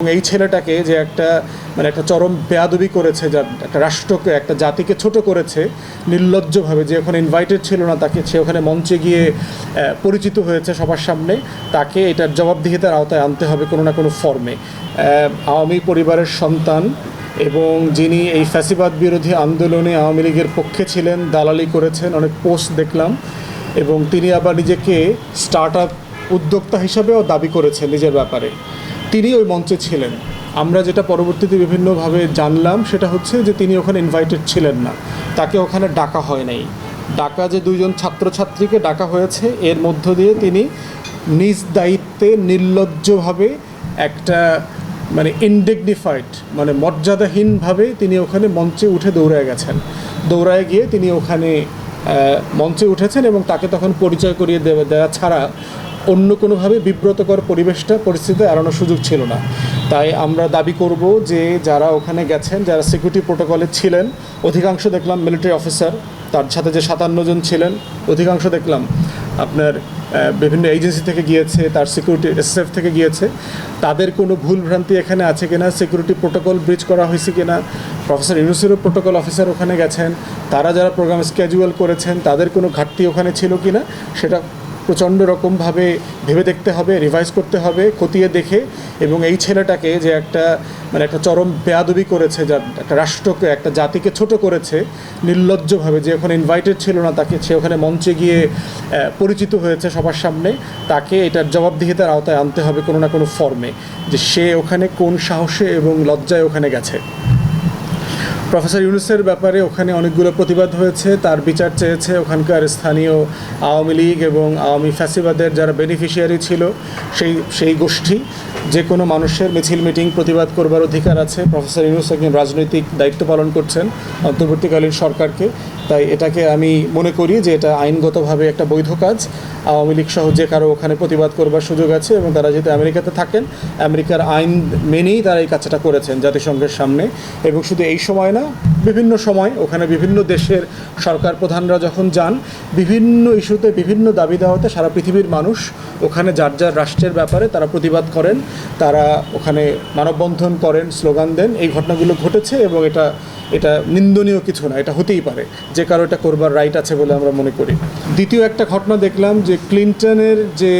এবং এই ছেলেটাকে যে একটা মানে একটা চরম বেয়াদবি করেছে, যা একটা রাষ্ট্রকে, একটা জাতিকে ছোট করেছে, নির্লজ্জভাবে, যে ওখানে ইনভাইটেড ছিল না, তাকে সে ওখানে মঞ্চে গিয়ে পরিচিত হয়েছে সবার সামনে, তাকে এটার জবাবদিহিতার আওতায় আনতে হবে কোনো না কোনো ফর্মে আওয়ামী পরিবারের সন্তান এবং যিনি এই ফ্যাসিবাদ বিরোধী আন্দোলনে আওয়ামী লীগের পক্ষে ছিলেন, দালালি করেছেন, অনেক পোস্ট দেখলাম, এবং তিনি আবার নিজেকে স্টার্ট আপ উদ্যোক্তা হিসাবেও দাবি করেছেন নিজের ব্যাপারে। তিনি ওই মঞ্চে ছিলেন। আমরা যেটা পরবর্তীতে বিভিন্নভাবে জানলাম, সেটা হচ্ছে যে তিনি ওখানে ইনভাইটেড ছিলেন না। তাকে ওখানে ডাকা হয় নাই। ডাকা যে দুইজন ছাত্রছাত্রীকে ডাকা হয়েছে, এর মধ্য দিয়ে তিনি নিজ দায়িত্বে নির্লজ্জভাবে একটা মানে ইনডিগনিফাইড মানে মর্যাদাহীনভাবে তিনি ওখানে মঞ্চে উঠে দৌড়ায় গেছেন। দৌড়ায় গিয়ে তিনি ওখানে মঞ্চে উঠেছেন এবং তাকে তখন পরিচয় করিয়ে দেওয়া দেওয়া ছাড়া অন্য কোনোভাবে বিব্রতকর পরিবেশটা পরিস্থিতি এড়ানোর সুযোগ ছিল না। তাই আমরা দাবি করব যে যারা ওখানে গেছেন, যারা সিকিউরিটি প্রোটোকলে ছিলেন, অধিকাংশ দেখলাম মিলিটারি অফিসার তার সাথে যে সাতান্ন জন ছিলেন, অধিকাংশ দেখলাম আপনার বিভিন্ন এজেন্সি থেকে গিয়েছে, তার সিকিউরিটি এসএফ থেকে গিয়েছে। তাদের কোনো ভুল ভ্রান্তি এখানে আছে কিনা সিকিউরিটি প্রোটোকল ব্রিজ করা হয়েছে কিনা প্রফেসর ইউনুসেরও প্রোটোকল অফিসার ওখানে গেছেন, তারা যারা প্রোগ্রাম স্কেজুয়াল করেছেন, তাদের কোনো ঘাটতি ওখানে ছিল কিনা, সেটা প্রচণ্ড রকমভাবে ভেবে দেখতে হবে রিভাইজ করতে হবে, খতিয়ে দেখে এবং এই ছেলেটাকে যে একটা মানে একটা চরম বেয়াদবি করেছে যা একটা রাষ্ট্রকে, একটা জাতিকে ছোট করেছে, নির্লজ্জভাবে, যে ওখানে ইনভাইটেড ছিল না, তাকে সে ওখানে মঞ্চে গিয়ে পরিচিত হয়েছে সবার সামনে, তাকে এটার জবাবদিহিতার আওতায় আনতে হবে কোনো না কোনো ফর্মে যে সে ওখানে কোন সাহসে এবং লজ্জায় ওখানে গেছে। প্রফেসর ইউনুসের ব্যাপারে ওখানে অনেকগুলো প্রতিবাদ হয়েছে, তার বিচার চেয়েছে ওখানকার স্থানীয় আওয়ামী লীগ এবং আওয়ামী ফ্যাসিবাদের যারা বেনিফিশিয়ারি ছিল, সেই সেই গোষ্ঠী। যে কোনো মানুষের মিছিল, মিটিং প্রতিবাদ করবার অধিকার আছে। প্রফেসর ইউনুস একজন রাজনৈতিক দায়িত্ব পালন করছেন অন্তর্বর্তীকালীন সরকারকে। তাই এটাকে আমি মনে করি যে এটা আইনগতভাবে একটা বৈধ কাজ। আওয়ামী লীগ সহ যে কারও ওখানে প্রতিবাদ করবার সুযোগ আছে এবং তারা যেহেতু আমেরিকাতে থাকেন, আমেরিকার আইন মেনেই তারা এই কাজটা করেছেন জাতিসংঘের সামনে। এবং শুধু এই সময় না, বিভিন্ন সময় ওখানে বিভিন্ন দেশের সরকার প্রধানরা যখন যান, বিভিন্ন ইস্যুতে, বিভিন্ন দাবি দেওয়াতে সারা পৃথিবীর মানুষ ওখানে যার যার রাষ্ট্রের ব্যাপারে তারা প্রতিবাদ করেন। তারা ওখানে মানববন্ধন করেন, স্লোগান দেন, এই ঘটনাগুলো ঘটেছে এবং এটা এটা নিন্দনীয় কিছু না, এটা হতেই পারে। যে কারও এটা করবার রাইট আছে বলে আমরা মনে করি। দ্বিতীয় একটা ঘটনা দেখলাম যে ক্লিনটনের যে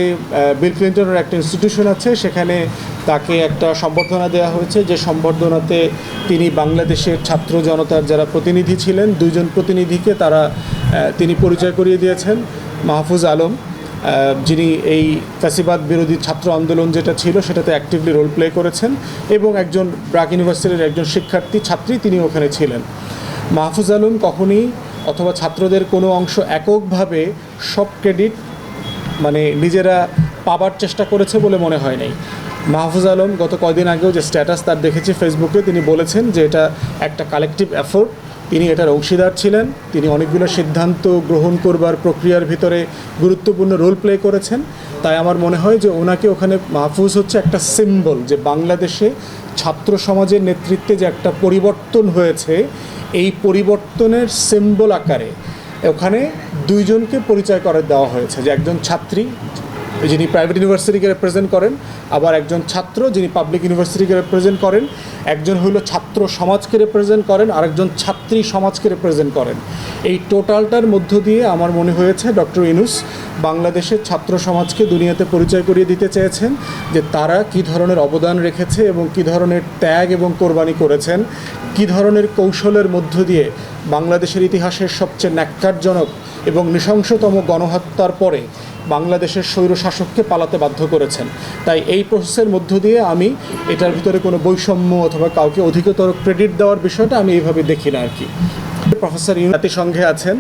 বিল ক্লিনটনের একটা ইনস্টিটিউশন আছে, সেখানে তাকে একটা সম্বর্ধনা দেওয়া হয়েছে। যে সম্বর্ধনাতে তিনি বাংলাদেশের ছাত্র জনতার যারা প্রতিনিধি ছিলেন, দুইজন প্রতিনিধিকে তারা তিনি পরিচয় করিয়ে দিয়েছেন, মাহফুজ আলম। যিনি এই ফ্যাসিবাদ বিরোধী ছাত্র আন্দোলন যেটা ছিল, সেটাতে অ্যাক্টিভলি রোল প্লে করেছেন এবং একজন ব্রাক ইউনিভার্সিটির একজন শিক্ষার্থী, ছাত্রী তিনি ওখানে ছিলেন। মাহফুজ আলম কখনই অথবা ছাত্রদের কোনো অংশ এককভাবে সব ক্রেডিট মানে নিজেরা পাবার চেষ্টা করেছে বলে মনে হয় নাই। মাহফুজ আলম গত কয়দিন আগেও যে স্ট্যাটাস তার দেখেছি ফেসবুকে তিনি বলেছেন যে এটা একটা কালেকটিভ এফোর্ট তিনি এটার অংশীদার ছিলেন। তিনি অনেকগুলো সিদ্ধান্ত গ্রহণ করবার প্রক্রিয়ার ভিতরে গুরুত্বপূর্ণ রোল প্লে করেছেন। তাই আমার মনে হয় যে ওনাকে ওখানে মাহফুজ হচ্ছে একটা সিম্বল যে বাংলাদেশে ছাত্র সমাজের নেতৃত্বে যে একটা পরিবর্তন হয়েছে, এই পরিবর্তনের সিম্বল আকারে ওখানে দুইজনকে পরিচয় করে দেওয়া হয়েছে। যে একজন ছাত্রী যিনি প্রাইভেট ইউনিভার্সিটিকে রিপ্রেজেন্ট করেন, আবার একজন ছাত্র যিনি পাবলিক ইউনিভার্সিটিকে রিপ্রেজেন্ট করেন, একজন হলো ছাত্র সমাজকে রিপ্রেজেন্ট করেন, আরেকজন ছাত্রী সমাজকে রিপ্রেজেন্ট করেন। এই টোটালটার মধ্য দিয়ে আমার মনে হয়েছে ডক্টর ইনুস বাংলাদেশের ছাত্র সমাজকে দুনিয়াতে পরিচয় করিয়ে দিতে চেয়েছেন যে তারা কি ধরনের অবদান রেখেছে এবং কি ধরনের ত্যাগ এবং কোরবানি করেছেন, কি ধরনের কৌশলের মধ্য দিয়ে বাংলাদেশের ইতিহাসের সবচেয়ে ন্যাক্কারজনক এবং নৃশংসতম গণহত্যার পরে বাংলাদেশের স্বৈরশাসককে পালাতে বাধ্য করেছেন। তাই এই প্রসেসের মধ্য দিয়ে আমি এটার ভিতরে কোনো বৈষম্য অথবা কাউকে অধিকতর ক্রেডিট দেওয়ার বিষয়টা আমি এইভাবে দেখি না আর কি প্রফেসর জাতিসংঘে আছেন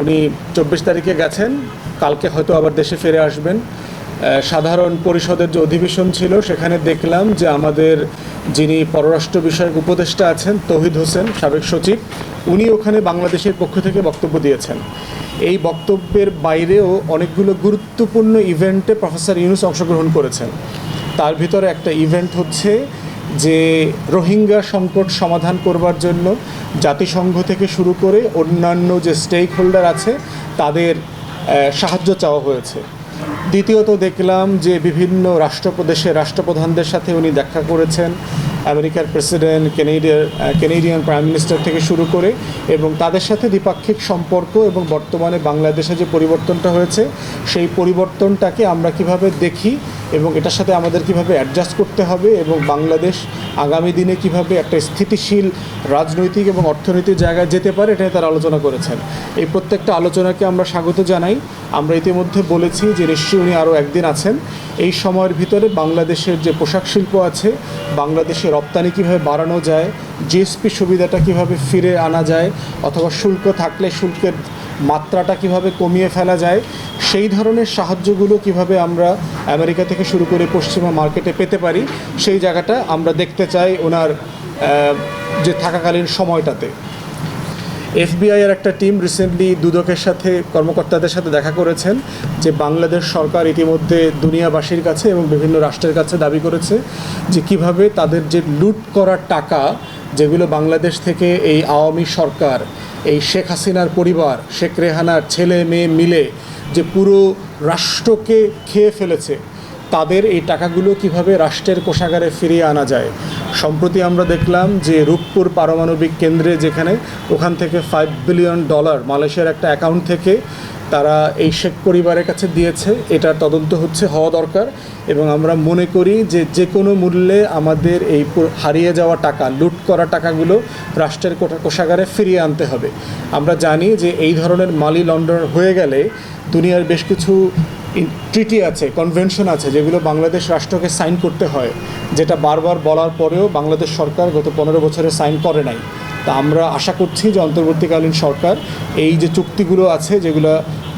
উনি চব্বিশ তারিখে গেছেন, কালকে হয়তো আবার দেশে ফিরে আসবেন। সাধারণ পরিষদের যে অধিবেশন ছিল, সেখানে দেখলাম যে আমাদের যিনি পররাষ্ট্র বিষয়ক উপদেষ্টা আছেন, তহিদ হোসেন, সাবেক সচিব, উনি ওখানে বাংলাদেশের পক্ষ থেকে বক্তব্য দিয়েছেন। এই বক্তব্যের বাইরেও অনেকগুলো গুরুত্বপূর্ণ ইভেন্টে প্রফেসর ইউনুস অংশগ্রহণ করেছেন। তার ভিতরে একটা ইভেন্ট হচ্ছে যে রোহিঙ্গা সংকট সমাধান করবার জন্য জাতিসংঘ থেকে শুরু করে অন্যান্য যে স্টেক হোল্ডার আছে, তাদের সাহায্য চাওয়া হয়েছে। দ্বিতীয়ত দেখলাম যে বিভিন্ন রাষ্ট্রপ্রদেশের রাষ্ট্রপ্রধানদের সাথে উনি দেখা করেছেন, আমেরিকার প্রেসিডেন্ট কেনেডিয়ার কেনেডিয়ান প্রাইম মিনিস্টার থেকে শুরু করে এবং তাদের সাথে দ্বিপাক্ষিক সম্পর্ক এবং বর্তমানে বাংলাদেশে যে পরিবর্তনটা হয়েছে, সেই পরিবর্তনটাকে আমরা কীভাবে দেখি এবং এটার সাথে আমাদের কীভাবে অ্যাডজাস্ট করতে হবে এবং বাংলাদেশ আগামী দিনে কীভাবে একটা স্থিতিশীল রাজনৈতিক এবং অর্থনৈতিক জায়গায় যেতে পারে, এটা তারা আলোচনা করেছেন। এই প্রত্যেকটা আলোচনাকে আমরা স্বাগত জানাই। আমরা ইতিমধ্যে বলেছি যে নিশ্চয়ই উনি আরও একদিন আছেন। এই সময়ের ভিতরে বাংলাদেশের যে পোশাক শিল্প আছে, বাংলাদেশে রপ্তানি কীভাবে বাড়ানো যায়, জিএসপি সুবিধাটা কীভাবে ফিরে আনা যায়, অথবা শুল্ক থাকলে শুল্কের মাত্রাটা কীভাবে কমিয়ে ফেলা যায়, সেই ধরনের সাহায্যগুলো কীভাবে আমরা আমেরিকা থেকে শুরু করে পশ্চিমা মার্কেটে পেতে পারি, সেই জায়গাটা আমরা দেখতে চাই ওনার যে থাকাকালীন সময়টাতে। এফবিআই এর একটা টিম রিসেন্টলি দুদকের সাথে, কর্মকর্তাদের সাথে দেখা করেছেন, যে বাংলাদেশ সরকার ইতিমধ্যে দুনিয়াবাসীর কাছে এবং বিভিন্ন রাষ্ট্রের কাছে দাবি করেছে, যে কীভাবে তাদের যে লুট করার টাকা, যেগুলো বাংলাদেশ থেকে এই আওয়ামী সরকার এই শেখ হাসিনার পরিবার, শেখ রেহানার ছেলে মেয়ে মিলে যে পুরো রাষ্ট্রকে খেয়ে ফেলেছে, তাদের এই টাকাগুলো কীভাবে রাষ্ট্রের কোষাগারে ফিরিয়ে আনা যায়? সম্প্রতি আমরা দেখলাম যে রূপপুর পারমাণবিক কেন্দ্রে যেখানে ওখান থেকে ফাইভ বিলিয়ন ডলার মালয়েশিয়ার একটা অ্যাকাউন্ট থেকে তারা এই শেখ পরিবারের কাছে দিয়েছে। এটার তদন্ত হচ্ছে, হওয়া দরকার। এবং আমরা মনে করি যে যে কোনো মূল্যে আমাদের এই হারিয়ে যাওয়া টাকা, লুট করা টাকাগুলো রাষ্ট্রের কোষাগারে ফিরিয়ে আনতে হবে। আমরা জানি যে এই ধরনের মালি লন্ডন হয়ে গেলে দুনিয়ার বেশ কিছু ট্রিটি আছে কনভেনশন আছে, যেগুলো বাংলাদেশ রাষ্ট্রকে সাইন করতে হয়। যেটা বারবার বলার পরেও বাংলাদেশ সরকার গত পনেরো বছরে সাইন করে নাই। তা আমরা আশা করছি যে অন্তর্বর্তীকালীন সরকার এই যে চুক্তিগুলো আছে, যেগুলো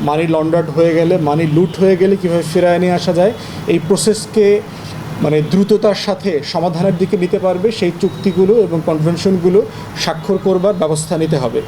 মানি লন্ডার্ড হয়ে গেলে মানি লুট হয়ে গেলে কীভাবে ফেরায় নিয়ে আসা যায়, এই প্রসেসকে মানে দ্রুততার সাথে সমাধানের দিকে নিতে পারবে, সেই চুক্তিগুলো এবং কনভেনশনগুলো স্বাক্ষর করবার ব্যবস্থা নিতে হবে।